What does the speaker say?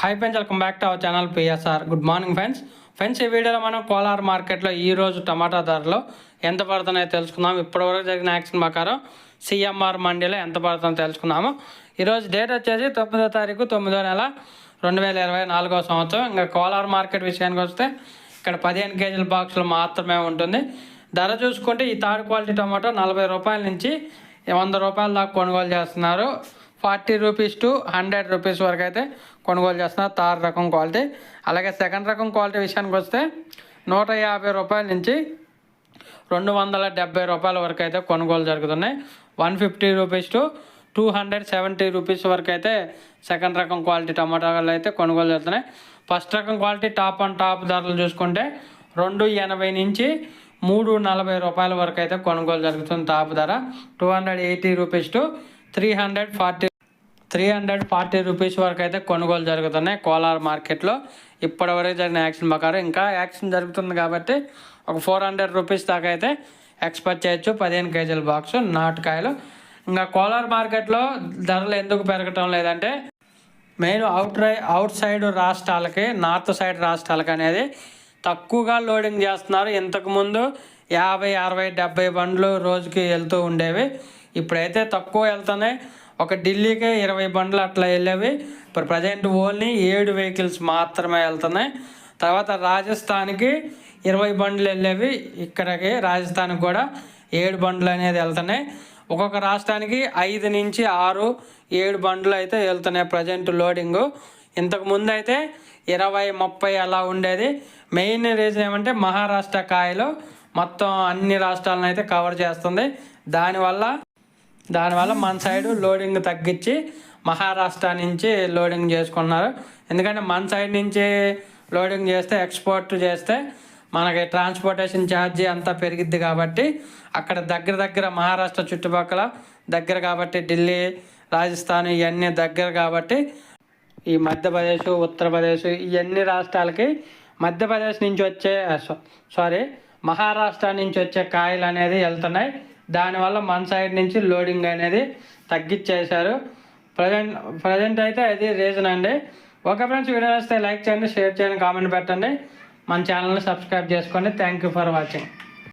Hi friends welcome back to our channel PSR good morning friends friends ఈ వీడియోలో మనం కోలార్ మార్కెట్లో ఈరోజు టమాటా ధరలు ఎంత పడుతున్నాయో తెలుసుకుందాం. ఇప్పటివరకు జరిగిన యాక్షన్ ప్రకారం సిఎంఆర్ మండీలో ఎంత పడుతుందో తెలుసుకుందాము. ఈరోజు డేట్ వచ్చేసి తొమ్మిదో తారీఖు తొమ్మిదో నెల రెండు వేల ఇరవై నాలుగో సంవత్సరం. ఇంకా కోలార్ మార్కెట్ విషయానికి వస్తే ఇక్కడ పదిహేను కేజీల బాక్సులు మాత్రమే ఉంటుంది. ధర చూసుకుంటే ఈ థర్డ్ క్వాలిటీ టమాటో నలభై రూపాయల నుంచి వంద రూపాయల దాకా కొనుగోలు చేస్తున్నారు. Forty rupees to hundred rupees వరకు అయితే కొనుగోలు చేస్తున్నారు. థర్డ్ రకం క్వాలిటీ. అలాగే సెకండ్ రకం క్వాలిటీ విషయానికి వస్తే నూట యాభై రూపాయల నుంచి రెండు వందల డెబ్బై రూపాయల వరకు అయితే కొనుగోలు జరుగుతున్నాయి. One fifty rupees to two hundred seventy rupees వరకు అయితే సెకండ్ రకం క్వాలిటీ టమాటాలు అయితే కొనుగోలు జరుగుతున్నాయి. ఫస్ట్ రకం క్వాలిటీ టాప్ అండ్ టాప్ ధరలు చూసుకుంటే రెండు ఎనభై నుంచి మూడు నలభై రూపాయల వరకు అయితే కొనుగోలు జరుగుతుంది టాప్ ధర. Two hundred eighty rupees to three hundred forty three hundred forty rupees వరకు అయితే కొనుగోలు జరుగుతున్నాయి. కోలార్ మార్కెట్లో ఇప్పటివరకు జరిగిన యాక్షన్ ప్రకారం ఇంకా యాక్షన్ జరుగుతుంది కాబట్టి ఒక ఫోర్ హండ్రెడ్ రూపీస్ దాకా అయితే ఎక్స్పెక్ట్ చేయొచ్చు. పదిహేను కేజీల బాక్స్ నాటుకాయలు. ఇంకా కోలార్ మార్కెట్లో ధరలు ఎందుకు పెరగటం లేదంటే మెయిన్ అవుట్ రై అవుట్ సైడ్ రాష్ట్రాలకి నార్త్ సైడ్ రాష్ట్రాలకి అనేది తక్కువగా లోడింగ్ చేస్తున్నారు. ఇంతకుముందు యాభై అరవై డెబ్బై బండ్లు రోజుకి వెళ్తూ ఉండేవి. ఇప్పుడైతే తక్కువ వెళ్తున్నాయి. ఒక ఢిల్లీకే ఇరవై బండ్లు అట్లా వెళ్ళేవి. ఇప్పుడు ప్రజెంట్ ఓన్లీ ఏడు వెహికల్స్ మాత్రమే వెళ్తున్నాయి. తర్వాత రాజస్థాన్కి ఇరవై బండ్లు వెళ్ళేవి. ఇక్కడికి రాజస్థాన్కి కూడా ఏడు బండ్లు అనేది వెళ్తున్నాయి. ఒక్కొక్క రాష్ట్రానికి ఐదు నుంచి ఆరు ఏడు బండ్లు అయితే వెళ్తున్నాయి ప్రజెంట్ లోడింగు ఇంతకుముందు అయితే ఇరవై ముప్పై అలా ఉండేది. మెయిన్ రీజన్ ఏమంటే మహారాష్ట్ర కాయలు మొత్తం అన్ని రాష్ట్రాలను అయితే కవర్ చేస్తుంది. దానివల్ల దానివల్ల మన సైడు లోడింగ్ తగ్గించి మహారాష్ట్ర నుంచి లోడింగ్ చేసుకున్నారు ఎందుకంటే మన సైడ్ నుంచి లోడింగ్ చేస్తే ఎక్స్పోర్ట్ చేస్తే మనకి ట్రాన్స్పోర్టేషన్ ఛార్జీ అంతా పెరిగిద్ది కాబట్టి అక్కడ దగ్గర దగ్గర మహారాష్ట్ర చుట్టుపక్కల దగ్గర కాబట్టి ఢిల్లీ రాజస్థాన్ ఇవన్నీ దగ్గర కాబట్టి ఈ మధ్యప్రదేశ్ ఉత్తరప్రదేశ్ ఇవన్నీ రాష్ట్రాలకి మధ్యప్రదేశ్ నుంచి వచ్చే సారీ మహారాష్ట్ర నుంచి వచ్చే కాయలు అనేది వెళ్తున్నాయి. దానివల్ల మన సైడ్ నుంచి లోడింగ్ అనేది తగ్గించేశారు ప్రజెంట్ ప్రజెంట్ అయితే అది రీజన్ అండి. ఓకే ఫ్రెండ్స్ వీడియో వస్తే లైక్ చేయండి షేర్ చేయండి కామెంట్ పెట్టండి. మన ఛానల్ని సబ్స్క్రైబ్ చేసుకోండి. Thank you for watching